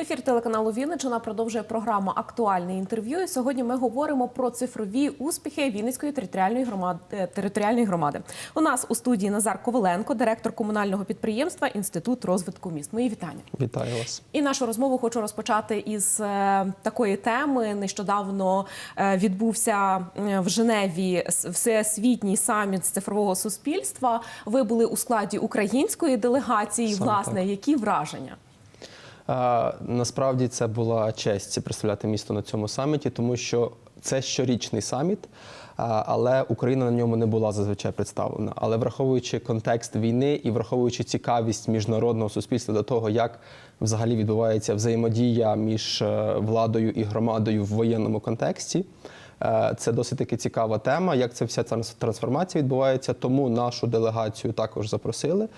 Ефір телеканалу Вінниччина продовжує програма Актуальне інтерв'ю. І сьогодні ми говоримо про цифрові успіхи Вінницької територіальної громади. е, Територіальної громади. У нас у студії Назар Коваленко, директор комунального підприємства Інститут розвитку міст. Мої вітання. Вітаю вас. І нашу розмову хочу розпочати із е, такої теми. Нещодавно е, відбувся в Женеві всесвітній саміт з цифрового суспільства. Ви були у складі української делегації. Саме Власне, так. які враження? Насправді це була честь представляти місто на цьому саміті, тому що це щорічний саміт, але Україна на ньому не була зазвичай представлена. Але враховуючи контекст війни і враховуючи цікавість міжнародного суспільства до того, як взагалі відбувається взаємодія між е, владою і громадою в воєнному контексті. Е, Це досить таки цікава тема, як ця вся транс- трансформація відбувається. Тому нашу делегацію також запросили,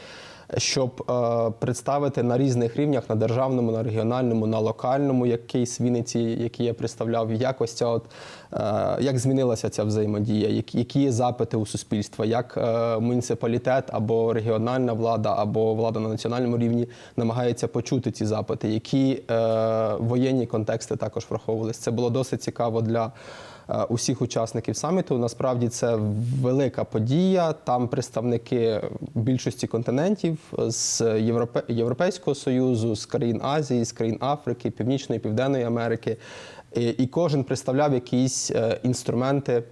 щоб е, представити на різних рівнях на державному, на регіональному, на локальному, як кейс Вінниці, який я представляв, як ось ця от е, як змінилася ця взаємодія, які, які є запити у суспільства, як е, муніципалітет або регіональна влада, або влада на національному рівні намагається почути ці запити, які е, воєнні контексти також враховувалися. Це було досить цікаво для усіх учасників саміту. Насправді це велика подія. Там представники більшості континентів з Європе... Європейського союзу, з країн Азії, з країн Африки, Північної, Південної Америки. І, і кожен представляв якісь е, інструменти,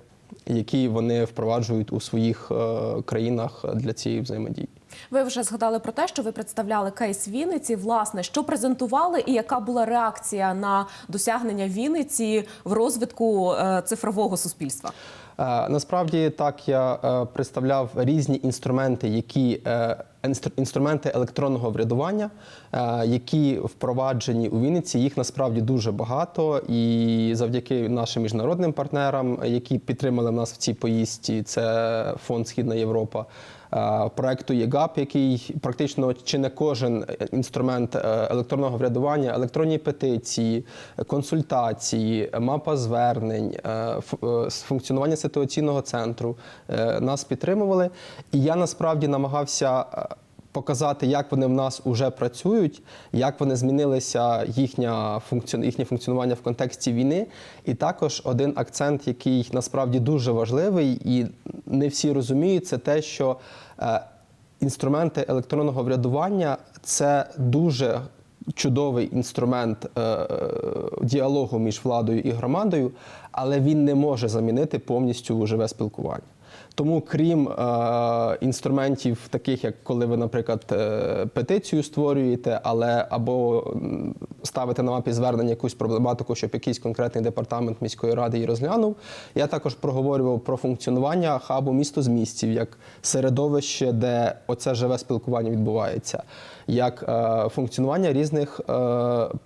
які вони впроваджують у своїх е, країнах для цієї взаємодії. Ви вже згадали про те, що ви представляли кейс Вінниці. Власне, що презентували, і яка була реакція на досягнення Вінниці в розвитку е, цифрового суспільства? Е, Насправді так я е, представляв різні інструменти, які інструменти електронного врядування, які впроваджені у Вінниці. Їх насправді дуже багато. І завдяки нашим міжнародним партнерам, які підтримали нас в цій поїздці, це фонд Східна Європа. Е, Проекту ЄГАП, який практично чи не кожен інструмент е, електронного врядування, електронні петиції, консультації, мапа звернень, е, е, функціонування ситуаційного центру е, нас підтримували. І я насправді намагався. Показати, як вони в нас вже працюють, як вони змінилися їхня функціон, їхнє функціонування в контексті війни. І також один акцент, який насправді дуже важливий, і не всі розуміють, це те, що е, інструменти електронного врядування це дуже чудовий інструмент е, діалогу між владою і громадою, але він не може замінити повністю живе спілкування. Тому, крім е, інструментів, таких як коли ви, наприклад, е, петицію створюєте, але або ставите на мапі звернення якусь проблематику, щоб якийсь конкретний департамент міської ради її розглянув. Я також проговорював про функціонування хабу місто з місців як середовище, де оце живе спілкування відбувається, як е, функціонування різних е,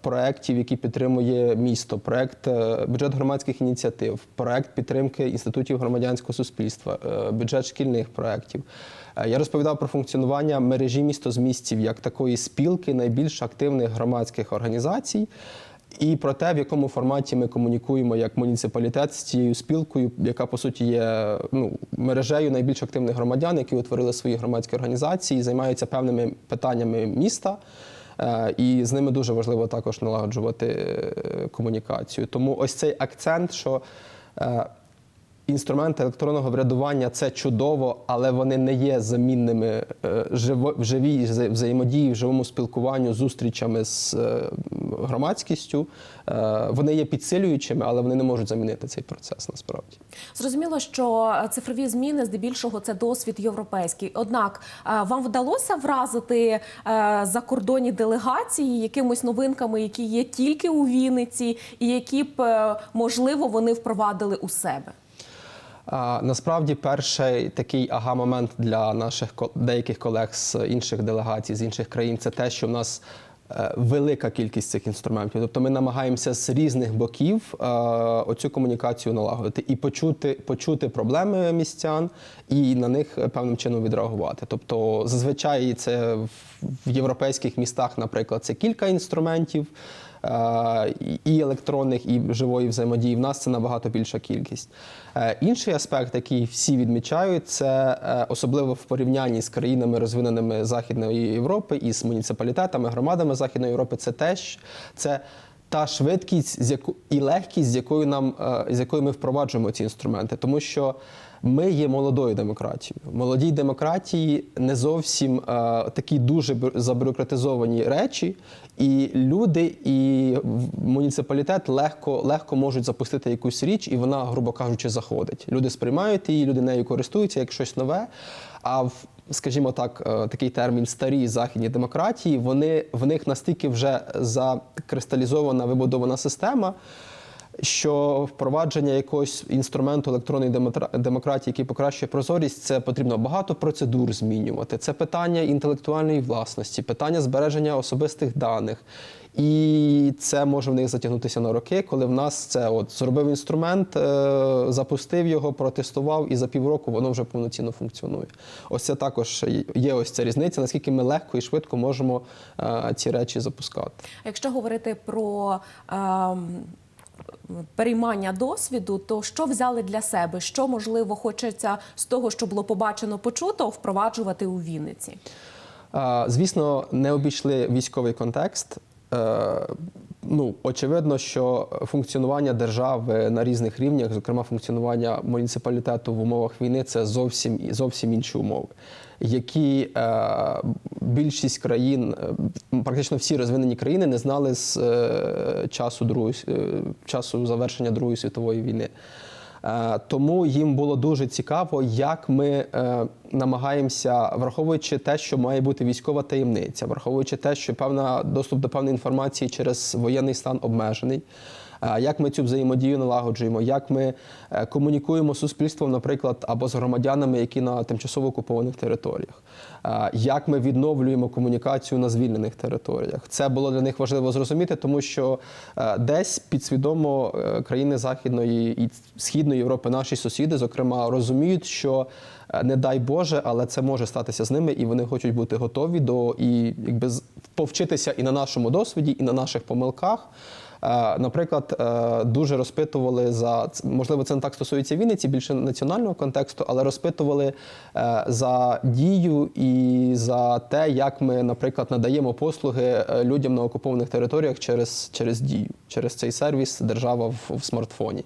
проєктів, які підтримує місто, проєкт е, бюджет громадських ініціатив, проєкт підтримки інститутів громадянського суспільства, бюджет шкільних проєктів. Я розповідав про функціонування мережі місто з місців як такої спілки найбільш активних громадських організацій. І про те, в якому форматі ми комунікуємо як муніципалітет з цією спілкою, яка по суті є ну, мережею найбільш активних громадян, які утворили свої громадські організації, займаються певними питаннями міста. Е, І з ними дуже важливо також налагоджувати е, комунікацію. Тому ось цей акцент, що е, Інструменти електронного врядування це чудово, але вони не є замінними е, в живій взаємодії, в живому спілкуванню, зустрічами з е, громадськістю. Е, Вони є підсилюючими, але вони не можуть замінити цей процес насправді. Зрозуміло, що цифрові зміни здебільшого це досвід європейський. Однак вам вдалося вразити закордонні делегації якимось новинками, які є тільки у Вінниці, і які б можливо вони впровадили у себе. Насправді, перший такий ага-момент для наших деяких колег з інших делегацій, з інших країн, це те, що в нас е, велика кількість цих інструментів. Тобто ми намагаємося з різних боків е, оцю комунікацію налагодити і почути, почути проблеми містян і на них певним чином відреагувати. Тобто, зазвичай це в європейських містах, наприклад, це кілька інструментів. Е, і електронних, і живої взаємодії. В нас це набагато більша кількість. Е, Інший аспект, який всі відмічають, це е, особливо в порівнянні з країнами, розвиненими Західної Європи і з муніципалітетами, громадами Західної Європи, це теж це та швидкість з яку і легкість, з якою нам з якою ми впроваджуємо ці інструменти, тому що ми є молодою демократією. Молодій демократії не зовсім е, такі дуже бю- забюрократизовані речі, і люди і муніципалітет легко, легко можуть запустити якусь річ, і вона, грубо кажучи, заходить. Люди сприймають її, люди нею користуються як щось нове. А в скажімо так, е, такий термін старі західні демократії, вони в них настільки вже закристалізована вибудована система. Що впровадження якогось інструменту електронної демократії, який покращує прозорість, це потрібно багато процедур змінювати. Це питання інтелектуальної власності, питання збереження особистих даних. І це може в них затягнутися на роки, коли в нас це от зробив інструмент, е, запустив його, протестував, і за півроку воно вже повноцінно функціонує. Ось це також є ось ця різниця, наскільки ми легко і швидко можемо е, ці речі запускати. Якщо говорити про ем, переймання досвіду, то що взяли для себе? Що можливо хочеться з того, що було побачено, почуто, впроваджувати у Вінниці? Звісно, не обійшли військовий контекст. Ну, очевидно, що функціонування держави на різних рівнях, зокрема функціонування муніципалітету в умовах війни, це зовсім зовсім інші умови, які е, більшість країн, е, практично всі розвинені країни, не знали з е, часу другої е, часу завершення Другої світової війни. Е, Тому їм було дуже цікаво, як ми е, намагаємося, враховуючи те, що має бути військова таємниця, враховуючи те, що певна доступ до певної інформації через воєнний стан обмежений. Як ми цю взаємодію налагоджуємо, як ми е, комунікуємо з суспільством, наприклад, або з громадянами, які на тимчасово окупованих територіях, як ми відновлюємо комунікацію на звільнених територіях. Це було для них важливо зрозуміти, тому що е, десь підсвідомо е, країни Західної і Східної Європи, наші сусіди, зокрема, розуміють, що не дай Боже, але це може статися з ними, і вони хочуть бути готові до і якби повчитися і на нашому досвіді, і на наших помилках. Е, Наприклад, е, дуже розпитували за можливо, це не так стосується Вінниці, більше національного контексту, але розпитували е, за дію і за те, як ми, наприклад, надаємо послуги людям на окупованих територіях через, через дію, через цей сервіс держава в, в смартфоні.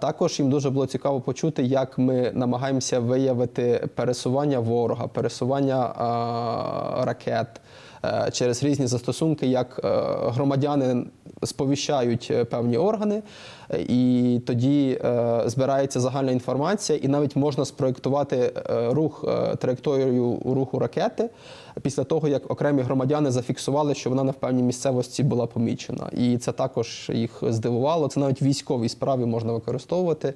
Також їм дуже було цікаво почути, як ми намагаємося виявити пересування ворога, пересування е, ракет через різні застосунки, як е, громадяни сповіщають е, певні органи, е, і тоді е, збирається загальна інформація, і навіть можна спроєктувати е, рух е, траєкторію руху ракети після того, як окремі громадяни зафіксували, що вона на певній місцевості була помічена. І це також їх здивувало. Це навіть військовій справі можна використовувати.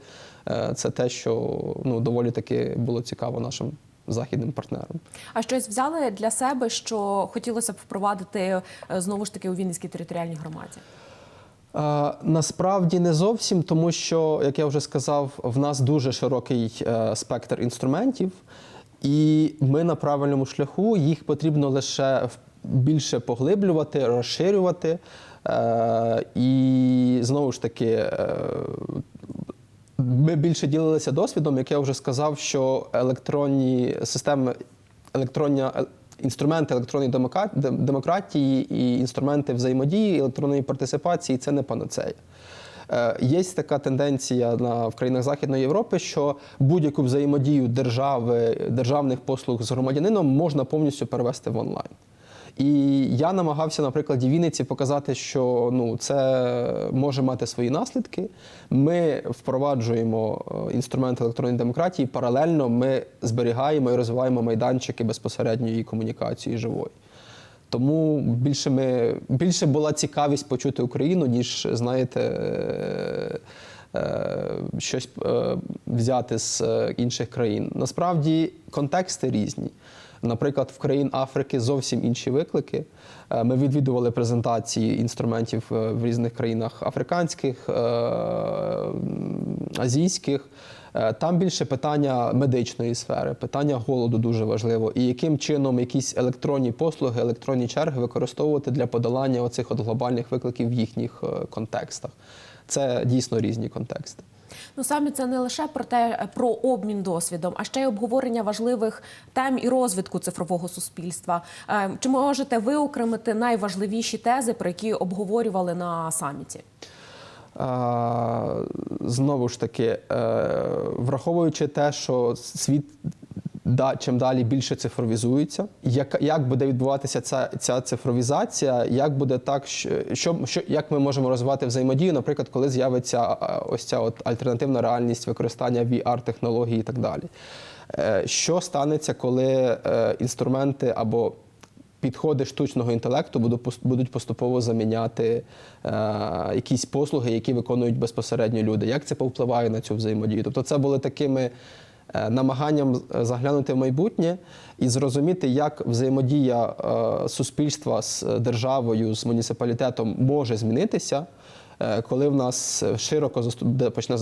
Е, Це те, що ну доволі таки було цікаво нашим західним партнерам. А щось взяли для себе, що хотілося б впровадити е, знову ж таки у Вінницькій територіальній громаді? Е, Насправді не зовсім, тому що, як я вже сказав, в нас дуже широкий е, спектр інструментів, і ми на правильному шляху. Їх потрібно лише більше поглиблювати, розширювати. І знову ж таки, ми більше ділилися досвідом, як я вже сказав, що електронні системи, електроння, е, інструменти електронної демократії і інструменти взаємодії, електронної партисипації це не панацея. Е, Є така тенденція на, в країнах Західної Європи, що будь-яку взаємодію держави, державних послуг з громадянином можна повністю перевести в онлайн. І я намагався на прикладі Вінниці показати, що ну це може мати свої наслідки. Ми впроваджуємо е, інструмент електронної демократії. Паралельно ми зберігаємо і розвиваємо майданчики безпосередньої комунікації живої. Тому більше ми більше була цікавість почути Україну, ніж знаєте. е, е, Щось взяти з інших країн. Насправді контексти різні. Наприклад, в країн Африки зовсім інші виклики. Е, Ми відвідували презентації інструментів е, в різних країнах африканських, е, азійських. Там більше питання медичної сфери, питання голоду дуже важливо. І яким чином якісь електронні послуги, електронні черги використовувати для подолання оцих от глобальних викликів в їхніх контекстах. Це дійсно різні контексти. Ну самі це не лише про те про обмін досвідом, а ще й обговорення важливих тем і розвитку цифрового суспільства. Е, Чи можете ви окремити найважливіші тези, про які обговорювали на саміті? Знову ж таки, е, враховуючи те, що світ да, чим далі більше цифровізується, як, як буде відбуватися ця, ця цифровізація, як буде так, що, що, як ми можемо розвивати взаємодію, наприклад, коли з'явиться е, ось ця от альтернативна реальність використання VR-технологій і так далі. Е, Що станеться, коли е, інструменти або підходи штучного інтелекту будуть поступово заміняти е, якісь послуги, які виконують безпосередньо люди. Як це повпливає на цю взаємодію? Тобто, це були такими намаганням е, заглянути в майбутнє і зрозуміти, як взаємодія е, суспільства з державою, з муніципалітетом може змінитися. е, Коли в нас широко почне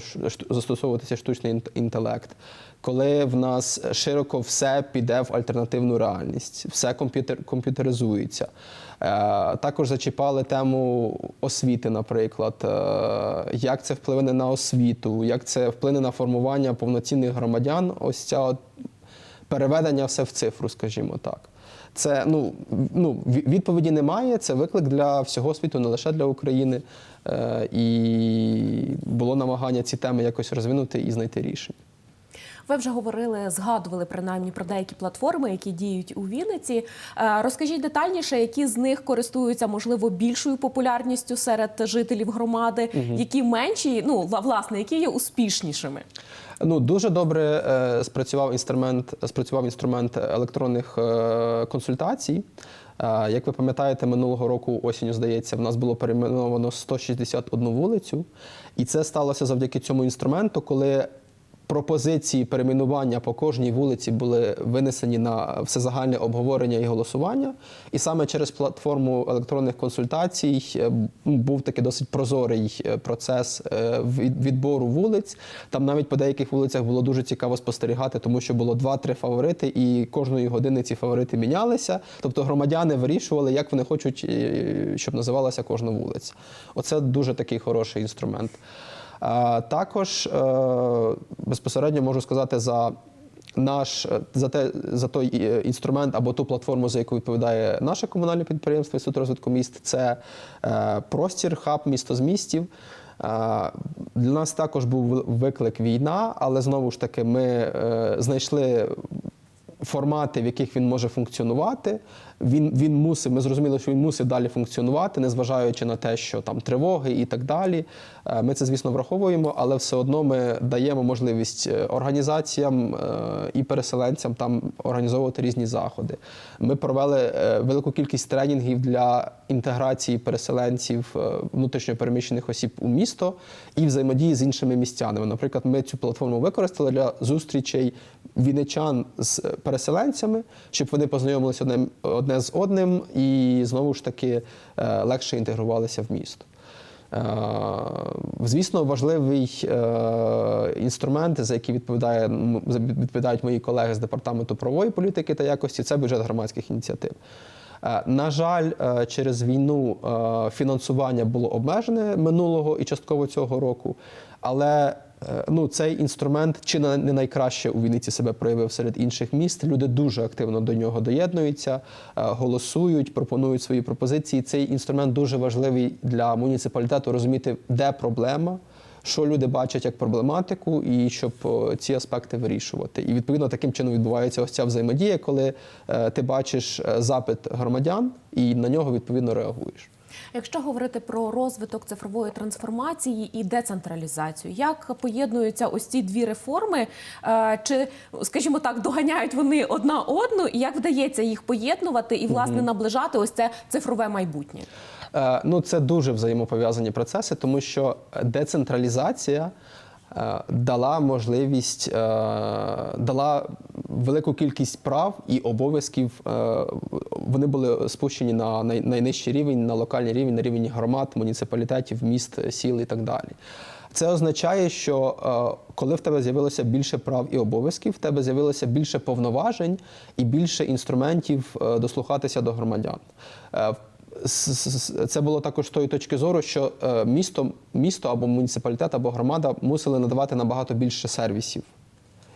ш- застосовуватися штучний інт- інтелект, коли в нас широко все піде в альтернативну реальність, все комп'ютер, комп'ютеризується. Е, також зачіпали тему освіти, наприклад, е, як це впливне на освіту, як це вплине на формування повноцінних громадян. Ось ця переведення все в цифру, скажімо так. Це ну, ну відповіді немає. Це виклик для всього світу, не лише для України. Е, і було намагання ці теми якось розвинути і знайти рішення. Ви вже говорили, згадували принаймні про деякі платформи, які діють у Вінниці. Е, Розкажіть детальніше, які з них користуються можливо більшою популярністю серед жителів громади, які менші, ну власне, які є успішнішими. Ну дуже добре е, спрацював інструмент, спрацював інструмент електронних е, консультацій. Е, як ви пам'ятаєте, минулого року осінню, здається, в нас було перейменовано 161 вулицю, і це сталося завдяки цьому інструменту, коли пропозиції перейменування по кожній вулиці були винесені на всезагальне обговорення і голосування. І саме через платформу електронних консультацій е, був такий досить прозорий е, процес е, від- відбору вулиць. Там навіть по деяких вулицях було дуже цікаво спостерігати, тому що було два-три фаворити, і кожної години ці фаворити мінялися. Тобто громадяни вирішували, як вони хочуть, щоб називалася кожна вулиця. Оце дуже такий хороший інструмент. Також е, безпосередньо можу сказати за наш е, за те за той е, інструмент або ту платформу, за яку відповідає наше комунальне підприємство Інститут розвитку міст. Це простір, хаб місто з містів. Для нас також був виклик війна, але знову ж таки ми знайшли формати, в яких він може функціонувати. Він, він мусив, ми зрозуміли, що він мусив далі функціонувати, незважаючи на те, що там тривоги і так далі. Е, Ми це, звісно, враховуємо, але все одно ми даємо можливість е, організаціям е, і переселенцям там організовувати різні заходи. Ми провели велику кількість тренінгів для інтеграції переселенців внутрішньопереміщених осіб у місто і взаємодії з іншими містянами. Наприклад, ми цю платформу використали для зустрічей вінничан з переселенцями, щоб вони познайомилися одне, одне з одним і знову ж таки е, легше інтегрувалися в місто. Е, Звісно, важливий е, інструмент, за який відповідає, відповідають мої колеги з департаменту правової політики та якості, це бюджет громадських ініціатив. На жаль, через війну фінансування було обмежене минулого і частково цього року, але ну, цей інструмент чи не найкраще у Вінниці себе проявив серед інших міст. Люди дуже активно до нього доєднуються, е, голосують, пропонують свої пропозиції. Цей інструмент дуже важливий для муніципалітету розуміти, де проблема. Що люди бачать як проблематику, і щоб ці аспекти вирішувати. І відповідно таким чином відбувається ось ця взаємодія, коли е, ти бачиш е, запит громадян і на нього відповідно реагуєш. Якщо говорити про розвиток цифрової трансформації і децентралізацію, як поєднуються ось ці дві реформи? Е, Чи, скажімо так, доганяють вони одна одну, і як вдається їх поєднувати і власне наближати ось це цифрове майбутнє? Е, Ну, це дуже взаємопов'язані процеси, тому що децентралізація дала можливість, е, дала велику кількість прав і обов'язків. е, Вони були спущені на най- найнижчий рівень, на локальний рівень, на рівень громад, муніципалітетів, міст, сіл і так далі. Це означає, що е, коли в тебе з'явилося більше прав і обов'язків, в тебе з'явилося більше повноважень і більше інструментів е, дослухатися до громадян. Це було також з тої точки зору, що е, місто, місто або муніципалітет, або громада мусили надавати набагато більше сервісів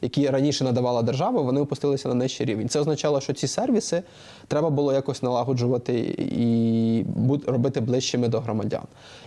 які раніше надавала держава, вони опустилися на нижчий рівень. Це означало, що ці сервіси треба було якось налагоджувати і робити ближчими до громадян.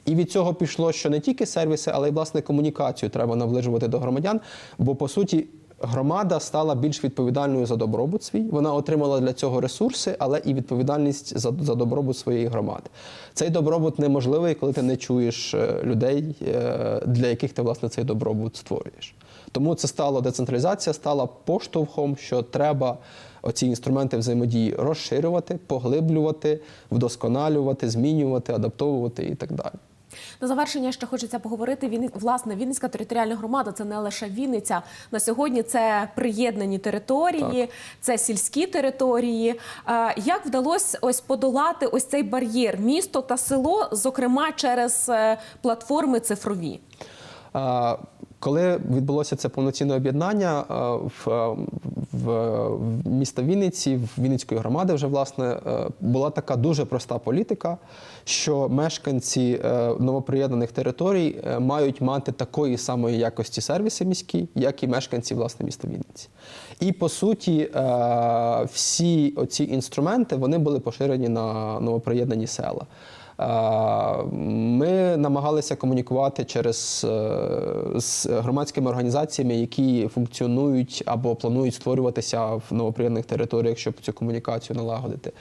І від цього пішло, що не тільки сервіси, але й власне комунікацію треба наближувати до громадян, бо по суті. Громада стала більш відповідальною за добробут свій. Вона отримала для цього ресурси, але і відповідальність за, за добробут своєї громади. Цей добробут неможливий, коли ти не чуєш е, людей, е, для яких ти власне цей добробут створюєш. Тому це стало децентралізація, стала поштовхом, що треба оці інструменти взаємодії розширювати, поглиблювати, вдосконалювати, змінювати, адаптовувати і так далі. На завершення ще хочеться поговорити. Він власне Вінницька територіальна громада це не лише Вінниця. На сьогодні це приєднані території, це сільські території. Е, Як вдалося ось подолати ось цей бар'єр місто та село, зокрема через е, платформи цифрові? Коли відбулося це повноцінне об'єднання в, а, в, міста Вінниці, в Вінницької громади, вже власне е, була така дуже проста політика, що мешканці е, новоприєднаних територій е, мають мати такої самої якості сервіси міські, як і мешканці власне міста Вінниці. І по суті, всі оці інструменти вони були поширені на новоприєднані села. Ми намагалися комунікувати через е, з громадськими організаціями, які функціонують або планують створюватися в новоприєднаних територіях, щоб цю комунікацію налагодити.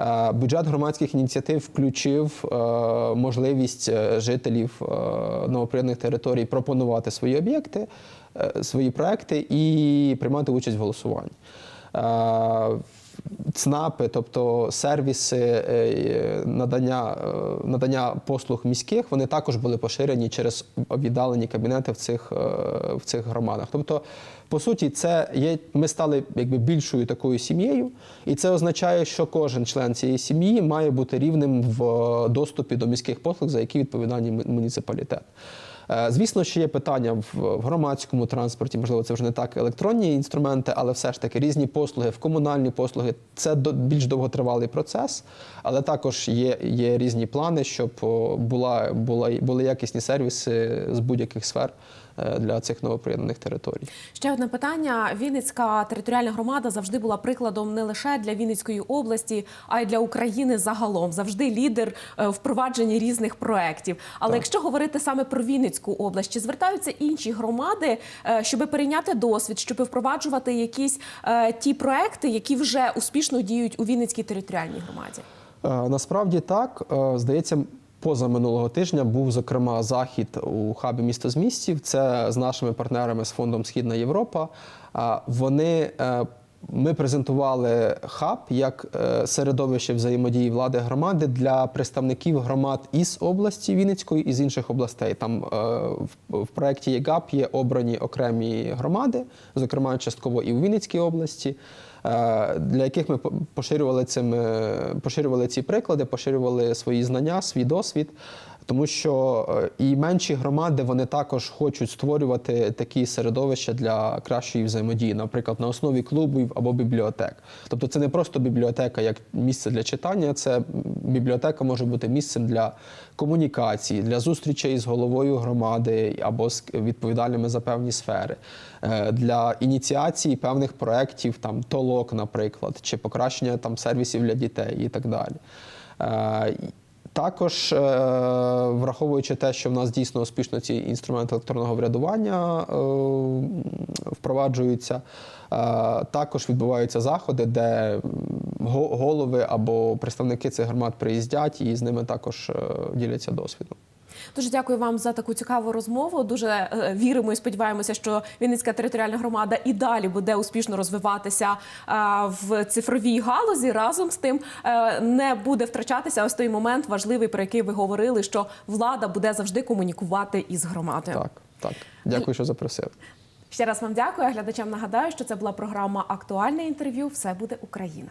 Е, Бюджет громадських ініціатив включив е, можливість жителів новоприєднаних територій пропонувати свої об'єкти, свої проекти і приймати участь в голосуванні. ЦНАПи, тобто сервіси е, надання, е, надання послуг міських, вони також були поширені через віддалені кабінети в цих, е, в цих громадах. Тобто, по суті, це є. Ми стали якби більшою такою сім'єю, і це означає, що кожен член цієї сім'ї має бути рівним в доступі до міських послуг, за які відповідальний муніципалітет. Е, Звісно, ще є питання в громадському транспорті, можливо, це вже не так електронні інструменти, але все ж таки різні послуги, в комунальні послуги. Це більш довготривалий процес, але також є, є різні плани, щоб була, була, були якісні сервіси з будь-яких сфер для цих новоприєднаних територій. Ще одне питання. Вінницька територіальна громада завжди була прикладом не лише для Вінницької області, а й для України загалом. Завжди лідер е, в впровадженні різних проєктів. Але якщо говорити саме про Вінницьку область, чи звертаються інші громади, е, щоб перейняти досвід, щоб впроваджувати якісь е, ті проекти, які вже успішно діють у Вінницькій територіальній громаді? Е, Насправді так. Е, Здається, поза минулого тижня був зокрема захід у хабі місто з містів. Це з нашими партнерами з фондом Східна Європа. Вони е, ми презентували хаб як е, середовище взаємодії влади громади для представників громад із області Вінницької і з інших областей. Там е, в проєкті ЄГАП є обрані окремі громади, зокрема частково і у Вінницькій області. Для яких ми по- поширювали цим е, поширювали ці приклади, поширювали свої знання, свій досвід. Тому що е, і менші громади вони також хочуть створювати такі середовища для кращої взаємодії, наприклад, на основі клубів або бібліотек. Тобто це не просто бібліотека як місце для читання, це бібліотека може бути місцем для комунікації, для зустрічей з головою громади або з відповідальними за певні сфери, е, для ініціації певних проєктів, там толок, наприклад, чи покращення там сервісів для дітей і так далі. Також, е, враховуючи те, що в нас дійсно успішно ці інструменти електронного врядування е, впроваджуються, е, також відбуваються заходи, де голови або представники цих громад приїздять і з ними також діляться досвідом. Дуже дякую вам за таку цікаву розмову. Дуже е, віримо і сподіваємося, що Вінницька територіальна громада і далі буде успішно розвиватися е, в цифровій галузі. Разом з тим е, не буде втрачатися ось той момент важливий, про який ви говорили, що влада буде завжди комунікувати із громадою. Так, так. Дякую, що запросили. Ще раз вам дякую. Глядачам нагадаю, що це була програма Актуальне інтерв'ю. Все буде Україна.